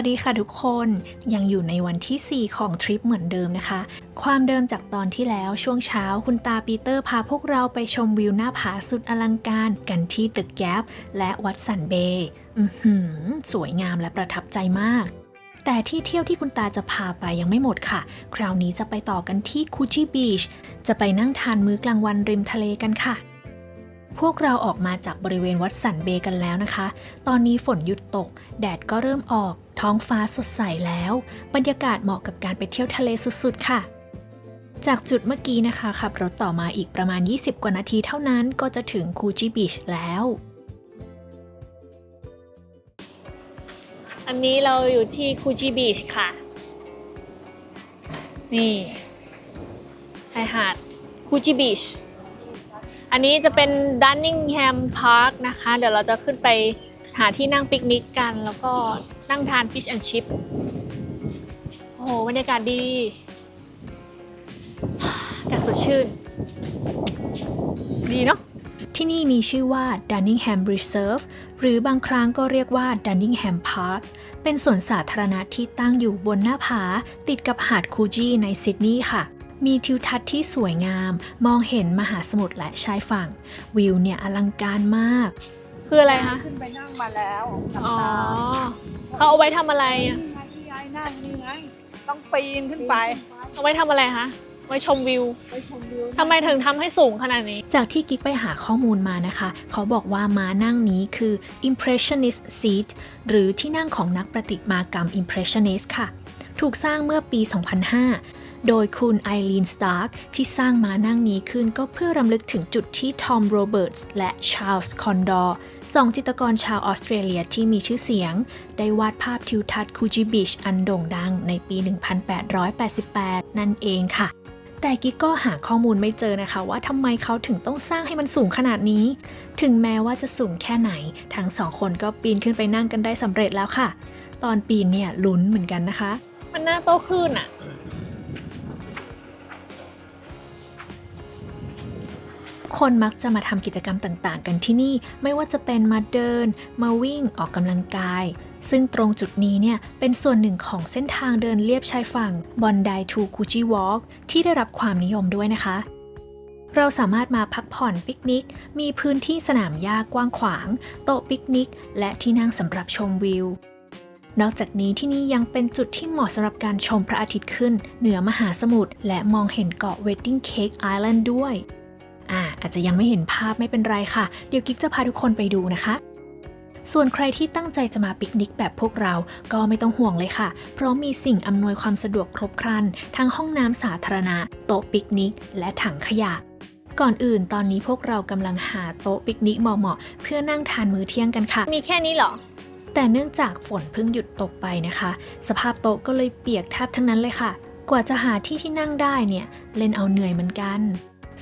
วัสดีค่ะทุกคน ยังอยู่ในวันที่ 4 ของทริปเหมือนเดิมนะคะ ความเดิมจากตอนที่แล้วช่วงเช้าคุณตาปีเตอร์พาพวกเราไปชมวิวหน้าผาสุดอลังการกันที่ตึกแก๊ปและวัดสันเบย์สวยงามและประทับใจมากแต่ที่เที่ยวที่คุณตาจะพาไปยังไม่หมดค่ะ คราวนี้จะไปต่อกันที่คูจิบีช จะไปนั่งทานมื้อกลางวันริมทะเลกันค่ะ พวกเราออกมาจากบริเวณวัดสันเบกันแล้วนะคะ ตอนนี้ฝนหยุดตก แดดก็เริ่มออก ท้องฟ้าสดใสแล้ว บรรยากาศเหมาะกับการไปเที่ยวทะเลสุดๆ ค่ะ จากจุดเมื่อกี้นะคะขับรถต่อมาอีกประมาณ 20 กว่านาทีเท่านั้นก็จะถึงคูจิบีชแล้ว อันนี้เราอยู่ที่คูจิบีชค่ะ นี่ชายหาดคูจิบีช อันนี้จะเป็นดันนิงแฮมพาร์คนะคะ เดี๋ยวเราจะขึ้นไปหาที่นั่งปิกนิกกัน แล้วก็นั่งทานฟิชแอนชิพโอ้โหบรรยากาศดีอากาศสดชื่น ดีเนาะที่นี่มีชื่อว่า Dunningham Reserve หรือบางครั้งก็เรียกว่า Dunningham Park เป็นสวนสาธารณะที่ตั้งอยู่บนหน้าผาติดกับหาดคูจิในซิดนีย์ค่ะ มีทิวทัศน์ที่สวยงาม มองเห็นมหาสมุทรและชายฝั่ง วิวเนี่ยอลังการมาก คืออะไรคะ ขึ้นไปนั่งมาแล้วกับอ๋อตาเขาเอาไว้ทำอะไรนี่อะไงที่ยายนั่งนี่ไง ต้องปีนขึ้นไปเอาไว้ทำอะไรคะ ไว้ชมวิว ไปชมวิวทำไมถึงทำให้สูงขนาดนี้ จากที่กิ๊กไปหาข้อมูลมานะคะ เขาบอกว่าม้านั่งนี้คือ Impressionist Seat หรือที่นั่งของนักประติมากรรม Impressionist ค่ะ ถูกสร้างเมื่อปี 2005 โดยคุณไอรีน สตาร์กที่สร้างมานั่งนี้ขึ้นก็เพื่อรำลึกถึงจุดที่ทอม โรเบิร์ตส์และชาร์ลส์ คอนดอร์สองจิตรกรชาวออสเตรเลียที่มีชื่อเสียง ได้วาดภาพทิวทัศน์คูจิบิชอันโด่งดังในปี 1888 นั่นเองค่ะ แต่กิ๊กก็หาข้อมูลไม่เจอนะคะว่าทำไมเขาถึงต้องสร้างให้มันสูงขนาดนี้ ถึงแม้ว่าจะสูงแค่ไหน ทั้งสองคนก็ปีนขึ้นไปนั่งกันได้สำเร็จแล้วค่ะ ตอนปีนเนี่ยลุ้นเหมือนกันนะคะ มันน่าโตขึ้นอะ คนมักจะมาทำกิจกรรมต่างๆ กันที่นี่ไม่ว่าจะเป็นมาเดิน มาวิ่งออกกำลังกาย ซึ่งตรงจุดนี้เนี่ยเป็นส่วนหนึ่งของเส้นทางเดินเลียบชายฝั่งบอนไดทูคูจิวอล์กที่ได้รับความนิยมด้วยนะคะ เราสามารถมาพักผ่อนปิกนิก มีพื้นที่สนามหญ้ากว้างขวาง โต๊ะปิกนิก และที่นั่งสำหรับชมวิวนอกจากนี้ที่นี่ยังเป็นจุดที่เหมาะสำหรับการชมพระอาทิตย์ขึ้น เหนือมหาสมุทรและมองเห็นเกาะ Wedding Cake Island ด้วย อ่าอาจจะยังไม่เห็นภาพไม่เป็นไรค่ะ เดี๋ยวกิ๊กจะพาทุกคนไปดูนะคะ ส่วนใครที่ตั้งใจจะมาปิกนิกแบบพวกเรา ก็ไม่ต้องห่วงเลยค่ะ เพราะมีสิ่งอำนวยความสะดวกครบครัน ทั้งห้องน้ำสาธารณะ โต๊ะปิกนิก และถังขยะก่อนอื่นตอนนี้พวกเรากำลังหาโต๊ะปิกนิกเหมาะๆเพื่อนั่งทานมื้อเที่ยงกันค่ะ มีแค่นี้เหรอ แต่เนื่องจากฝนเพิ่งหยุดตกไปนะคะ สภาพโต๊ะก็เลยเปียกแทบทั้งนั้นเลยค่ะ กว่าจะหาที่ที่นั่งได้เนี่ย เล่นเอาเหนื่อยเหมือนกัน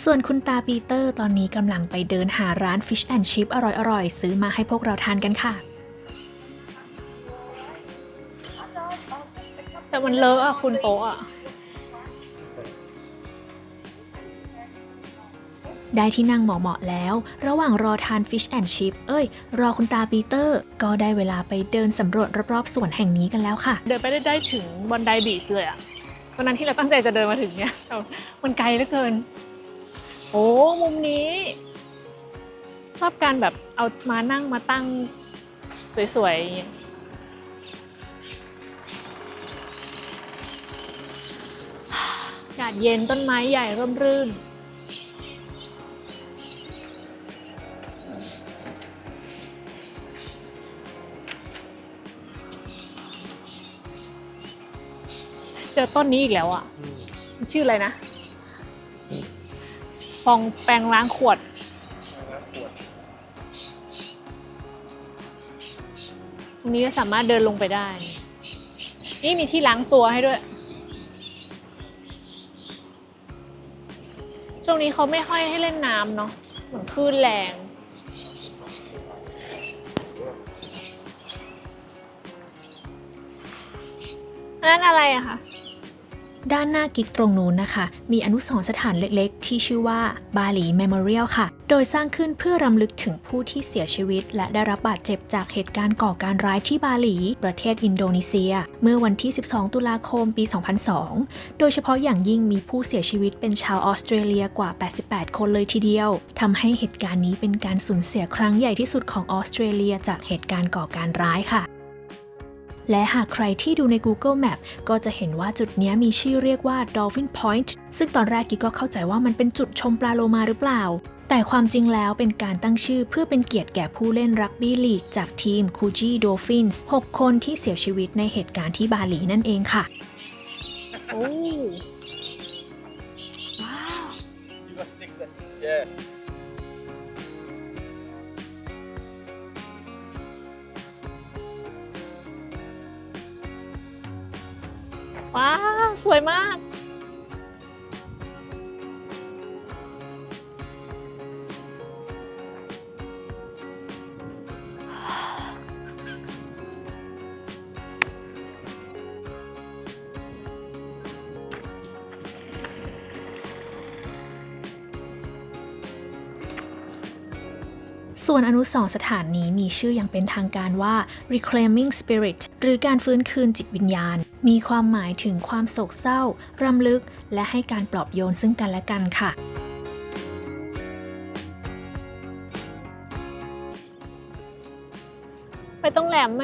ส่วนคุณตาปีเตอร์ตอนนี้กำลังไปเดินหาร้าน Fish and Chip อร่อยๆ ซื้อมาให้พวกเราทานกันค่ะ แต่มันเลอะอะคุณโต๊ะอะได้ที่นั่งเหมาะๆแล้ว ระหว่างรอทาน Fish and Chip เอ้ย รอคุณตาปีเตอร์ ก็ได้เวลาไปเดินสำรวจรอบๆสวนแห่งนี้กันแล้วค่ะ เดินไปได้ได้ถึงบอนไดบีชเลยอะวันนั้นที่เราตั้งใจจะเดินมาถึงเนี่ยแต่มันไกลเหลือเกินโอ้มุมนี้ ชอบการแบบเอามานั่งมาตั้งสวยๆอย่างเงี้ยอากาศเย็นต้นไม้ใหญ่ร่มรื่น เจอต้นนี้อีกแล้วอะ มันชื่ออะไรนะ ฟองแปรงล้างขวด ตรงนี้ก็สามารถเดินลงไปได้ นี่มีที่ล้างตัวให้ด้วย ช่วงนี้เขาไม่ค่อยให้เล่นน้ำเนาะ เหมือนคลื่นแรงนนั้นอะไรอะคะ ด้านหน้ากิ๊กตรงนู้นนะคะ มีอนุสรณ์สถานเล็กๆ ที่ชื่อว่าบาหลี Memorial ค่ะ โดยสร้างขึ้นเพื่อรำลึกถึงผู้ที่เสียชีวิต และได้รับบาดเจ็บจากเหตุการณ์ก่อการร้ายที่บาหลี ประเทศอินโดนีเซีย เมื่อวันที่ 12 ตุลาคมปี 2002 โดยเฉพาะอย่างยิ่งมีผู้เสียชีวิตเป็นชาวออสเตรเลียกว่า 88 คนเลยทีเดียวทำให้เหตุการณ์นี้เป็นการสูญเสียครั้งใหญ่ที่สุดของออสเตรเลียจากเหตุการณ์ก่อการร้ายค่ะ และหากใครที่ดูใน Google Map ก็จะเห็นว่าจุดนี้มีชื่อเรียกว่า Dolphin Point ซึ่งตอนแรกกิ๊กก็เข้าใจว่ามันเป็นจุดชมปลาโลมาหรือเปล่า แต่ความจริงแล้วเป็นการตั้งชื่อเพื่อเป็นเกียรติแก่ผู้เล่นรักบี้ลีก จากทีม Coogee Dolphins 6คนที่เสียชีวิตในเหตุการณ์ที่บาหลีนั่นเองค่ะ โอ้ ว้าสวยมาก ส่วนอนุสรณ์สถานนี้มีชื่ออย่างเป็นทางการว่า Reclaiming Spirit หรือการฟื้นคืนจิตวิญญาณ มีความหมายถึงความโศกเศร้ารำลึก และให้การปลอบโยนซึ่งกันและกันค่ะไปต้องแหลมไหม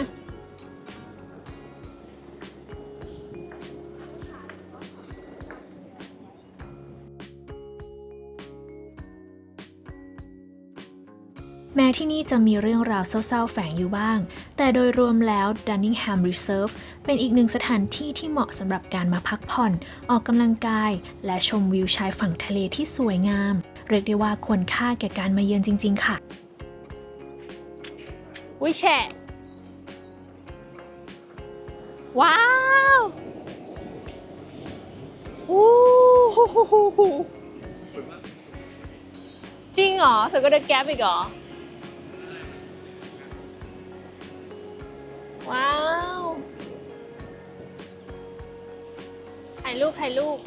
ม้ที่นี่จะมีเรื่องราวเศร้าๆแฝงอยู่บ้าง แต่โดยรวมแล้ว Dunningham Reserve เป็นอีกหนึ่งสถานที่ที่เหมาะสำหรับการมาพักผ่อน ออกกำลังกาย และชมวิวชายฝั่งทะเลที่สวยงาม เรียกได้ว่าควรค่าแก่การมาเยือนจริง ๆ ค่ะ วิแฉะว้าวโอ้โหจริงเหรอเธอก็เดินแก๊ปอีกเหรอ ว้าว ถ่ายรูปถ่ายรูป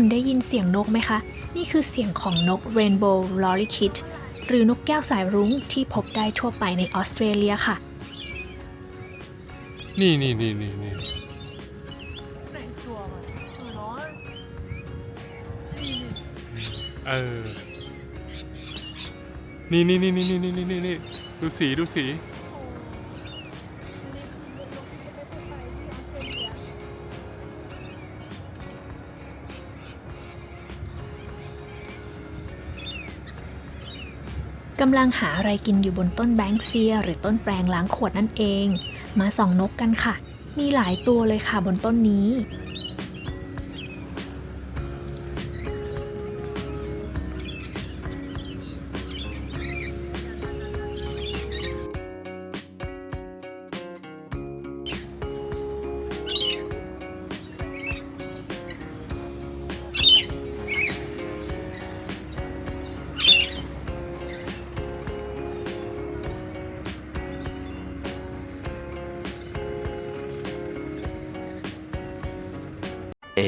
คนได้ยินเสียงนกไหมคะ นี่คือเสียงของนก Rainbow Lorikeet หรือนกแก้วสายรุ้งที่พบได้ทั่วไปในออสเตรเลียค่ะ นี่นี่นี่นี่นี่เออ นี่นี่นี่นี่นี่นี่นี่ดูสีดูสีำลังหาอะไรกินอยู่บนต้นแบงค์เซีย หรือต้นแปลงล้างขวดนั่นเอง มาส่องนกกันค่ะ มีหลายตัวเลยค่ะบนต้นนี้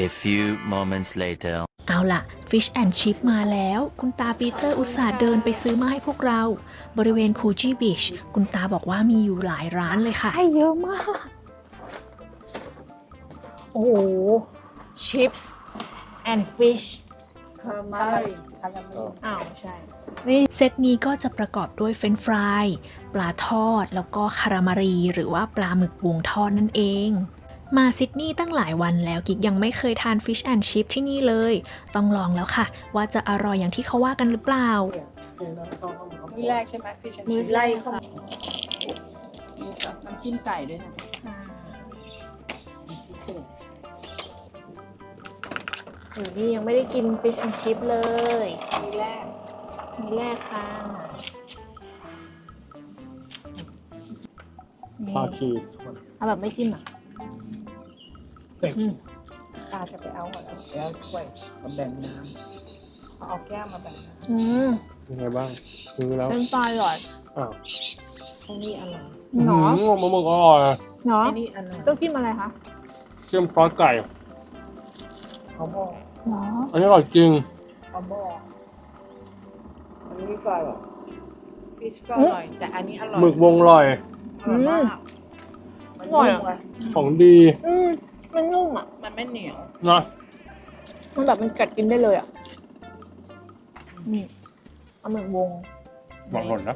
A few moments later. เอาล่ะ Fish and Chip มาแล้ว คุณตาปีเตอร์อุตส่าห์เดินไปซื้อมาให้พวกเรา บริเวณคูจิบีชคุณตาบอกว่ามีอยู่หลายร้านเลยค่ะ ให้เยอะมาก โอ้โห chips and fish คาราเมลคาราเมลอ้าวใช่เซตนี้ก็จะประกอบด้วยเฟรนช์ฟราย ปลาทอด แล้วก็คารามารี หรือว่าปลาหมึกวงทอดนั่นเอง มาซิดนีย์ตั้งหลายวันแล้วกิกยังไม่เคยทานฟิชแอนชิพที่นี่เลย ต้องลองแล้วค่ะ ว่าจะอร่อยอย่างที่เขาว่ากันหรือเปล่า มื้อแรกใช่ไหมพี่ชันมือไล่เข้ามามีกับน้ำจิ้มไก่ด้วยนะอยู่นี่ยังไม่ได้กิน fish and chip เลยมีแรกมีแรกค่ะนี่พาคีเอาแบบไม่จิ้มอะอืม ตาจะไปเอาก่อนแล้วแล้วถ้วยมาแบ่งน้ำเอาแก้วมาแบ่งน้อืมยังไงบ้างซื้อแล้วเป็นปลาอร่อยอ้าวำไอ้นี่อร่อยเนาะอืมมะม่วงอร่อยเนาะไอ้นี่อร่อยต้องจิ้มอะไรคะเชื่อมซอสไก่เขาบอกเนาะอันนี้อร่อยจริงเขาบอกอันนี้ก็อร่อยฟิชก็อร่อยแต่อันนี้อร่อยหมึกวงอร่อยอร่อยมากมัน อร่อยนุ่อะมอะของดีอืมมันนุ่มอะ มันไม่เหนียว นะมันแบบมันกัดกินได้เลยอะนี่เอาหมึกวงหวังหล่นนะ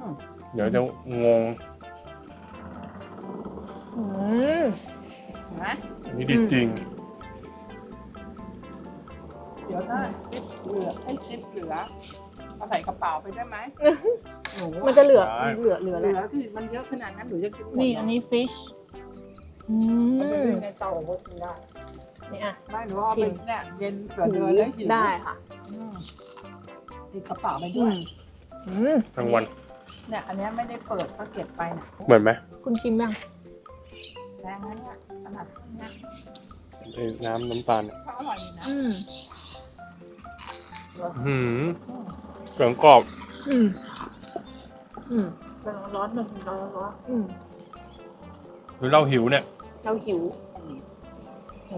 อืม เดี๋ยวจะงงอืมเห็นไหมอันนี้ดีจริง เดี๋ยวถ้าชิปเหลือให้ชิปเหลือ เอาใส่กระเป๋าไปได้ไหมหนูมันจะเหลือได้ เหลือเหลือเหแหลืละอที่มันเยอะขนาดนั้นหนูจะกินหมดนี่เหรอันนี้ fish อืมันจะมอยู่ในเตาอบกินได้นี่อะไม่หนูเอาไปชิมเนี่ยเย็นเผื่อเดินแล้วหิวได้ค่ะอืมติดกระเป๋าไปอืด้วยมอืมทั้งวันเนี่ยอันเนี้ยไม่ได้เปิดก็เก็บไปนะเหมือนไหมคุณชิมยังแรงนั้นเนี่ยขนาดเนี้ยไอ้น้ำน้ำตาลก็อร่อยอยู่นะอืม หืมเกลือกรอบอืมอืมเป็นร้อนๆหนึ่งร้อนร้อนอืมหรือเราหิวเนี่ย เราหิวโห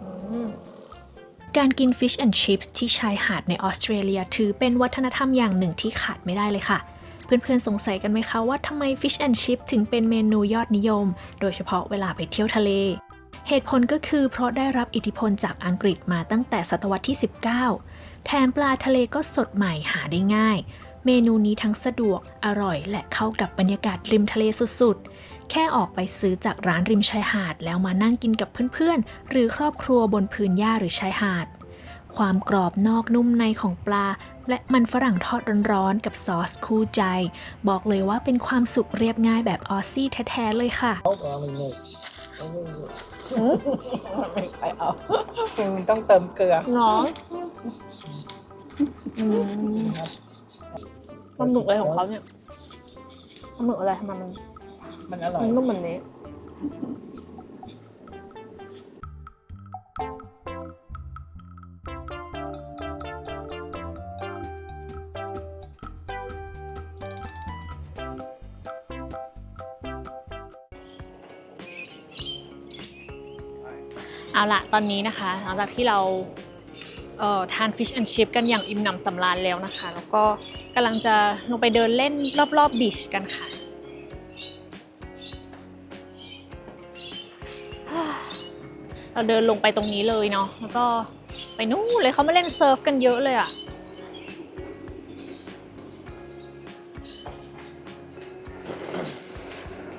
อืม การกิน Fish and Chips ที่ชายหาดในออสเตรเลียถือเป็นวัฒนธรรมอย่างหนึ่งที่ขาดไม่ได้เลยค่ะ เพื่อนๆสงสัยกันไหมคะว่าทำไม Fish and Chip ถึงเป็นเมนูยอดนิยม โดยเฉพาะเวลาไปเที่ยวทะเล เหตุผลก็คือเพราะได้รับอิทธิพลจากอังกฤษมาตั้งแต่ศตวรรษที่ 19 แถมปลาทะเลก็สดใหม่หาได้ง่าย เมนูนี้ทั้งสะดวกอร่อยและเข้ากับบรรยากาศริมทะเลสุดๆ แค่ออกไปซื้อจากร้านริมชายหาด แล้วมานั่งกินกับเพื่อนๆ หรือครอบครัวบนพื้นหญ้าหรือชายหาด ความกรอบนอกนุ่มในของปลา และมันฝรั่งทอดร้อนๆกับซอสคู่ใจ บอกเลยว่าเป็นความสุขเรียบง่ายแบบออสซี่แท้ๆเลยค่ะ ไม่ใครเอามันต้องเติมเกลือเนาะอืมปลาหมึกอะไรของเขาเนี่ยปลาหมึกอะไรทำไมมันมันอร่อยมันนุ่มเหมือนนี้ เอาละตอนนี้นะคะหลังจากที่เราเทาน Fish and Chip กันอย่างอิ่มหนำสำราญแล้วนะคะ แล้วก็กำลังจะลงไปเดินเล่นรอบๆบีชกันค่ะเราเดินลงไปตรงนี้เลยเนาะแล้วก็ไปนู่นเลยเขามาเล่นเซิร์ฟกันเยอะเลยอะ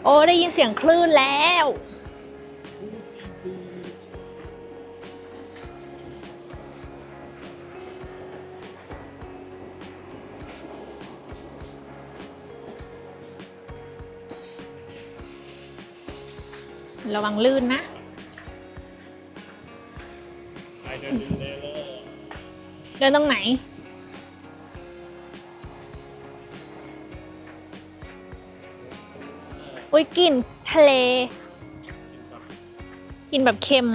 โอ้ได้ยินเสียงคลื่นแล้ว ระวังลื่นนะเดินตรงไหน อุ้ยกลิ่นทะเลกลิ่นแบบเค็ม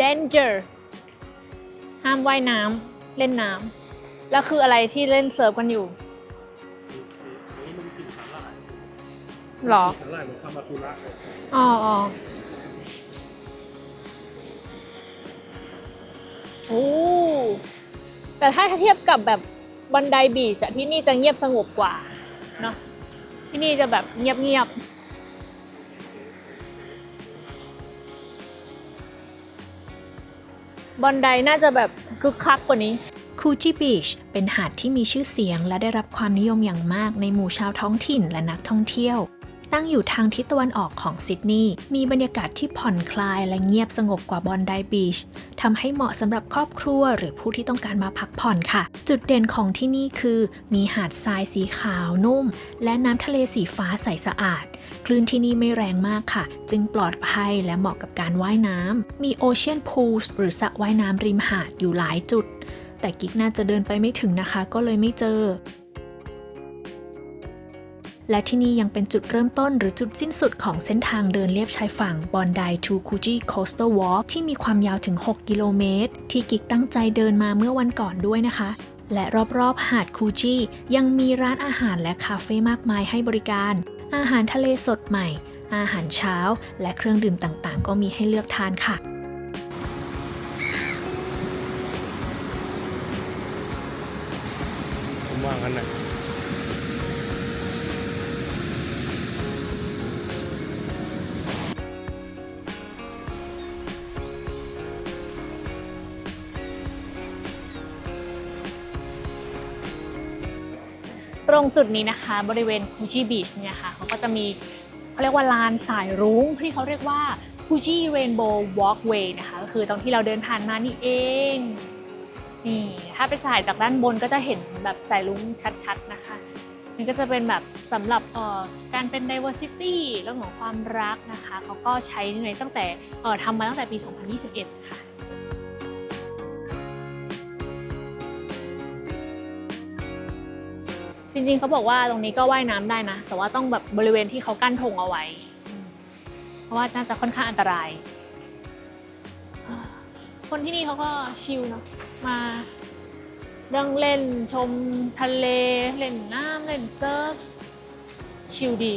danger ห้ามว่ายน้ำเล่นน้ำแล้วคืออะไรที่เล่นเซิร์ฟกันอยู่ หรอสาหร่ายมันคามาคุระอ๋ออ๋อโอ้แต่ถ้าเทียบกับแบบบันไดบีชอะที่นี่จะเงียบสงบกว่าเนาะที่นี่จะแบบเงียบเงียบๆบันไดน่าจะแบบคึกคักกว่านี้คูจิบีชเป็นหาดที่มีชื่อเสียงและได้รับความนิยมอย่างมากในหมู่ชาวท้องถิ่นและนักท่องเที่ยว ตั้งอยู่ทางทิศตะวันออกของซิดนีย์มีบรรยากาศที่ผ่อนคลายและเงียบสงบกว่าบอนไดบีชทำให้เหมาะสำหรับครอบครัวหรือผู้ที่ต้องการมาพักผ่อนค่ะ จุดเด่นของที่นี่คือ มีหาดทรายสีขาวนุ่ม และน้ำทะเลสีฟ้าใสสะอาด คลื่นที่นี่ไม่แรงมากค่ะ จึงปลอดภัยและเหมาะกับการว่ายน้ำมีโอเชียนพูลหรือสระว่ายน้ำริมหาดอยู่หลายจุด แต่กิ๊กน่าจะเดินไปไม่ถึงนะคะ ก็เลยไม่เจอ และที่นี่ยังเป็นจุดเริ่มต้นหรือจุดสิ้นสุดของเส้นทางเดินเลียบชายฝั่งบอนไดทูคูจิโคส t ต l Walk ที่มีความยาวถึง 6 กิโลเมตร ที่กิกตั้งใจเดินมาเมื่อวันก่อนด้วยนะคะ และรอบๆ หาดคูจิยังมีร้านอาหารและคาเฟ่มากมายให้บริการ อาหารทะเลสดใหม่ อาหารเช้า และเครื่องดื่มต่างๆ ก็มีให้เลือกทานค่ะผมว่างั้นนะ รงจุดนี้นะคะ บริเวณคูจิบีชเนี่ยค่ะเขาก็จะมีเขาเรียกว่าลานสายรุ้งที่เขาเรียกว่าคูจิเรนโบว์วอล์กเวย์นะคะก็คือตรงที่เราเดินผ่านมานี่เองนี่ถ้าไปถ่ายจากด้านบนก็จะเห็นแบบสายรุ้งชัดๆนะคะนี่ก็จะเป็นแบบสำหรับการเป็น diversity เรื่องของความรักนะคะเขาก็ใช้ในตั้งแต่ทำมาตั้งแต่ปี 2021 ค่ะ ริงๆเขาบอกว่าตรงนี้ก็ว่ายน้ำได้นะ แต่ว่าต้องแบบบริเวณที่เขากั้นธงเอาไว้ เพราะว่าน่าจะค่อนข้างอันตราย คนที่นี่เขาก็ชิลเนาะมาเรื่องเล่นชมทะเล เล่นน้ำเล่นเซิร์ฟชิลดี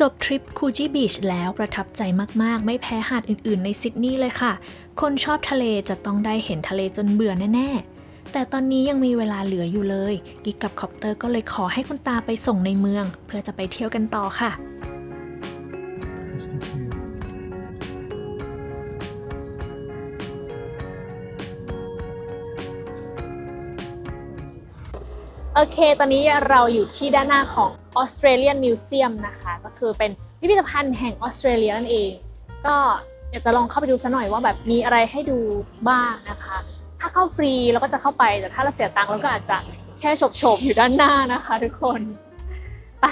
จบทริปคูจิบีชแล้วประทับใจมากๆ ไม่แพ้หาดอื่นๆ ในซิดนีย์เลยค่ะ คนชอบทะเลจะต้องได้เห็นทะเลจนเบื่อแน่ๆ แต่ตอนนี้ยังมีเวลาเหลืออยู่เลย กิกกับคอปเตอร์ก็เลยขอให้คุณตาไปส่งในเมือง เพื่อจะไปเที่ยวกันต่อค่ะ โอเค ตอนนี้เราอยู่ที่ด้านหน้าของ Australian Museum นะคะ ก็คือเป็นพิพิธภัณฑ์แห่งออสเตรเลียนั่นเอง ก็อยากจะลองเข้าไปดูซะหน่อยว่าแบบมีอะไรให้ดูบ้างนะคะ ถ้าเข้าฟรีเราก็จะเข้าไป แต่ถ้าเราเสียตังค์เราก็อาจจะแค่โฉบๆอยู่ด้านหน้านะคะทุกคนไป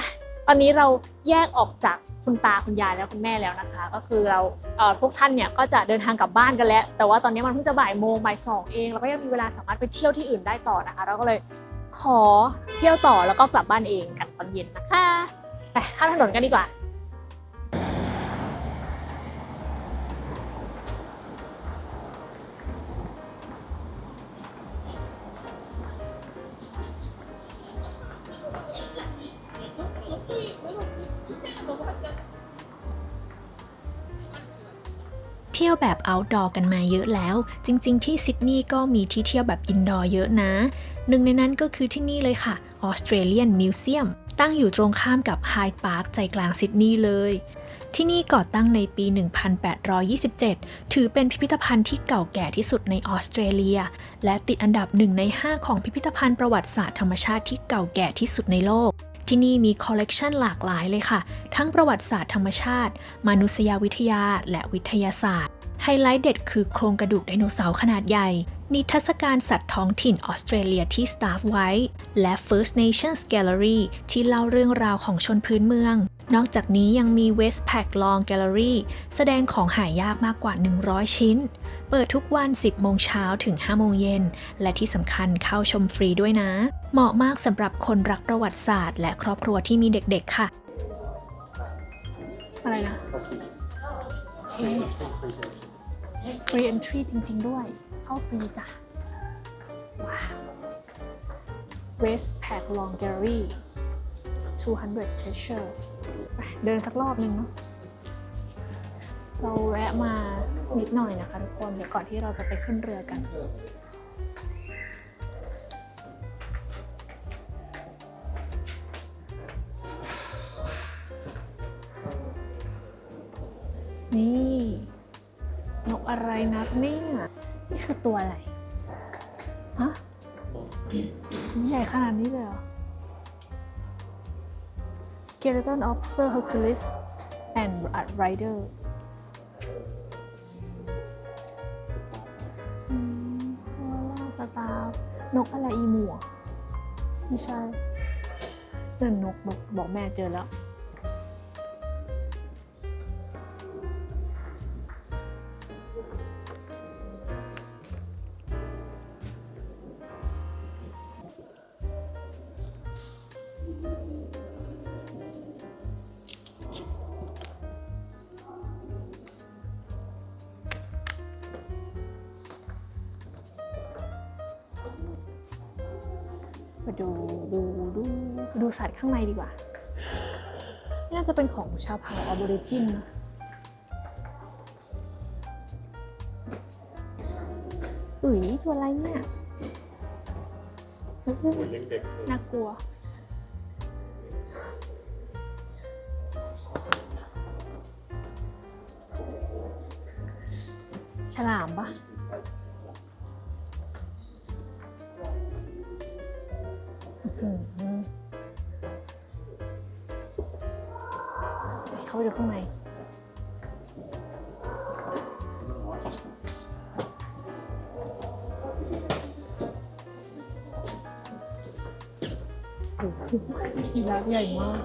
ตอนนี้เราแยกออกจากคุณตาคุณยายและคุณแม่แล้วนะคะ ก็คือเราเพวกท่านเนี่ยก็จะเดินทางกลับบ้านกันแล้ว แต่ว่าตอนนี้มันเพิ่งจะบ่ายโมงบ่ายสองเองเราก็ยังมีเวลาสามารถไปเที่ยวที่อื่นได้ต่อนะคะ เราก็เลย ขอเที่ยวต่อแล้วก็กลับบ้านเองกันตอนเย็นนะคะไปข้ามถนนกันดีกว่าเที่ยวแบบ outdoor กันมาเยอะแล้ว จริง ๆ ที่ซิดนีย์ก็มีที่เที่ยวแบบ indoor เยอะนะ หนึ่งในนั้นก็คือที่นี่เลยค่ะ Australian Museum ตั้งอยู่ตรงข้ามกับ Hyde Park ใจกลางซิดนีย์เลยที่นี่ก่อตั้งในปี 1827 ถือเป็นพิพิธภัณฑ์ที่เก่าแก่ที่สุดในออสเตรเลีย และติดอันดับหนึ่งใน 5 ของพิพิธภัณฑ์ประวัติศาสตร์ธรรมชาติที่เก่าแก่ที่สุดในโลก ที่นี่มีคอลเลกชันหลากหลายเลยค่ะ ทั้งประวัติศาสตร์ธรรมชาติ มนุษยวิทยา และวิทยาศาสตร์ ไฮไลท์เด็ดคือโครงกระดูกไดโนเสาร์ขนาดใหญ่ นิทรรศการสัตว์ท้องถิ่นออสเตรเลียที่สตาฟไว้ และ First Nations Gallery ที่เล่าเรื่องราวของชนพื้นเมือง นอกจากนี้ยังมี Westpac Lawn Gallery แสดงของหายากมากกว่า 100 ชิ้น เปิดทุกวัน 10 โมงเช้าถึง 5 โมงเย็น และที่สำคัญเข้าชมฟรีด้วยนะ เหมาะมากสำหรับคนรักประวัติศาสตร์ และครอบครัวที่มีเด็กๆ ค่ะ อะไรนะ ฟรี entry จริง ๆ ด้วย เข้าฟรีจ้ะ ว้าว Westpac Long Gallery 200 treasure ไปเดินสักรอบหนึ่งเนาะเราแวะมานิดหน่อยนะคะทุกคนเดี๋ยวก่อนที่เราจะไปขึ้นเรือกัน นี่ ไรนะเนี่ยนี่คือตัวอะไรฮะใหญ่ขนาดนี้เลยเหรอ Skeleton of Sir Hercules and Rider อืมโคอาล่าสตาร์นกอะไรอีหมูเหรอไม่ใช่เดินนกบอกบอกแม่เจอแล้ว จะเป็นของชาวเผ่าออบอริจินนะอุ๋ยตัวอะไรเนี่ยโอ้ยยังเด็กเลยน่ากลัว ฉลามปะ ใหญ่มาก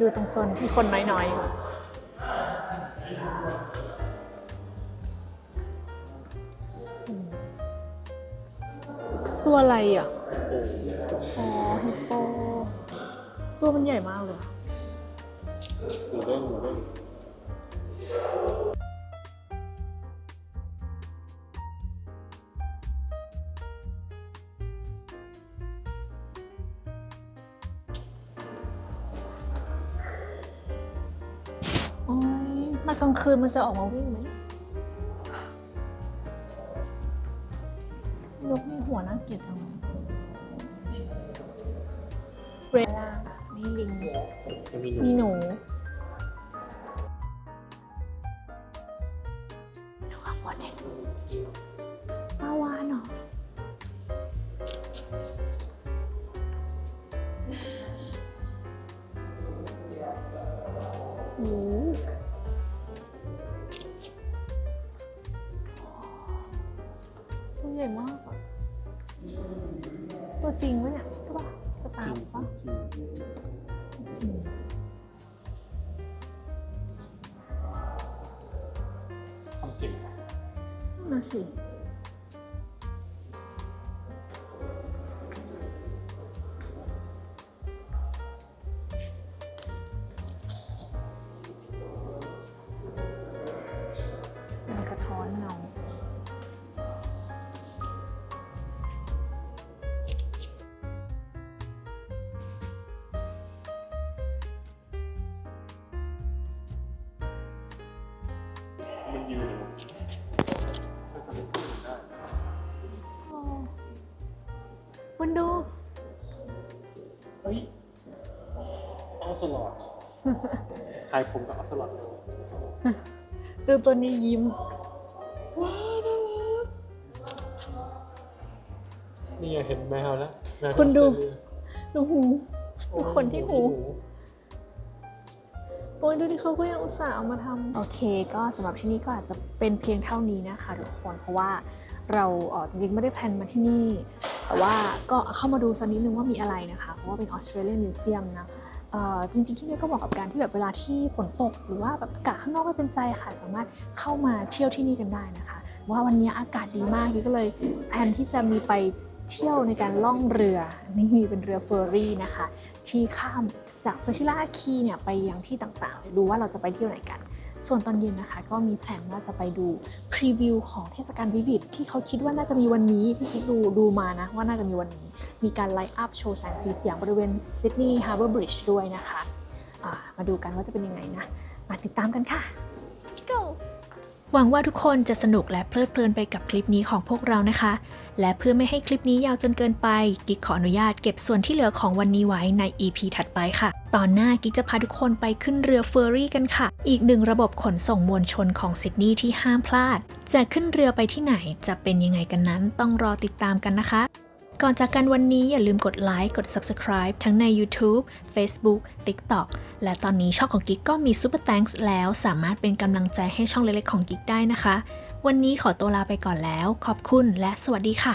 ดูตรงโซนที่คนน้อยๆก่อนตัวอะไรอะ อ๋อฮิปโป ตัวมันใหญ่มากเลย ยตอนกลางคืนมันจะออกมาวิ่งไหมนกมีหัวน่าเกลียดจังเลยเรล่านี่ลิง จะมีหนู มีหนู ทำจายผมกับออสลอดเลยดูตัวนี้ยิ้มนี่ไงเห็นแมวแล้วแมวที่คุณดูออสเตรเลียดูหูโอ้ดูคนที่หู โอ้ยดูดิเขาก็ยังอุตส่าห์เอามาทำ โอเค ก็สำหรับที่นี่ก็อาจจะเป็นเพียงเท่านี้นะคะทุกคน เพราะว่าเราเออจริงๆไม่ได้แพลนมาที่นี่ แต่ว่าก็เข้ามาดูสักนิดนึงว่ามีอะไรนะคะ เพราะว่าเป็นออสเตรเลียนมิวเซียมนะเอ่อ จริงๆที่นี่ก็เหมาะกับการที่แบบเวลาที่ฝนตก หรือว่าแบบอากาศข้างนอกไม่เป็นใจค่ะ สามารถเข้ามาเที่ยวที่นี่กันได้นะคะ ว่าวันนี้อากาศดีมากก็เลยแผนที่จะมีไปเที่ยวในการล่องเรือนี่เป็นเรือเฟอร์รี่นะคะ ที่ข้ามจากสกิล่าคีเนี่ยไปยังที่ต่างๆเดี๋ยดูว่าเราจะไปเที่ยวไหนกัน ส่วนตอนเย็นนะคะ ก็มีแผนว่าจะไปดูพรีวิวของเทศกาลวิวิดที่เขาคิดว่าน่าจะมีวันนี้ที่กิ๊กดูดูมานะ ว่าน่าจะมีวันนี้ มีการไลฟ์อัพโชว์แสงสีเสียงบริเวณซิดนีย์ฮาร์เบอร์บริดจ์ด้วยนะคะะมาดูกันว่าจะเป็นยังไงนะ มาติดตามกันค่ะ หวังว่าทุกคนจะสนุกและเพลิดเพลินไปกับคลิปนี้ของพวกเรานะคะ และเพื่อไม่ให้คลิปนี้ยาวจนเกินไป กิ๊กขออนุญาตเก็บส่วนที่เหลือของวันนี้ไว้ใน EP ถัดไปค่ะ ตอนหน้ากิ๊กจะพาทุกคนไปขึ้นเรือเฟอร์รี่กันค่ะ อีกหนึ่งระบบขนส่งมวลชนของซิดนีย์ที่ห้ามพลาด จะขึ้นเรือไปที่ไหนจะเป็นยังไงกันนั้นต้องรอติดตามกันนะคะ ก่อนจากกันวันนี้อย่าลืมกดไลค์กด Subscribe ทั้งใน YouTube Facebook TikTok และตอนนี้ช่องของกิ๊กก็มี Super Thanks แล้วสามารถเป็นกำลังใจให้ช่องเล็กๆของกิ๊กได้นะคะ วันนี้ขอตัวลาไปก่อนแล้ว ขอบคุณและสวัสดีค่ะ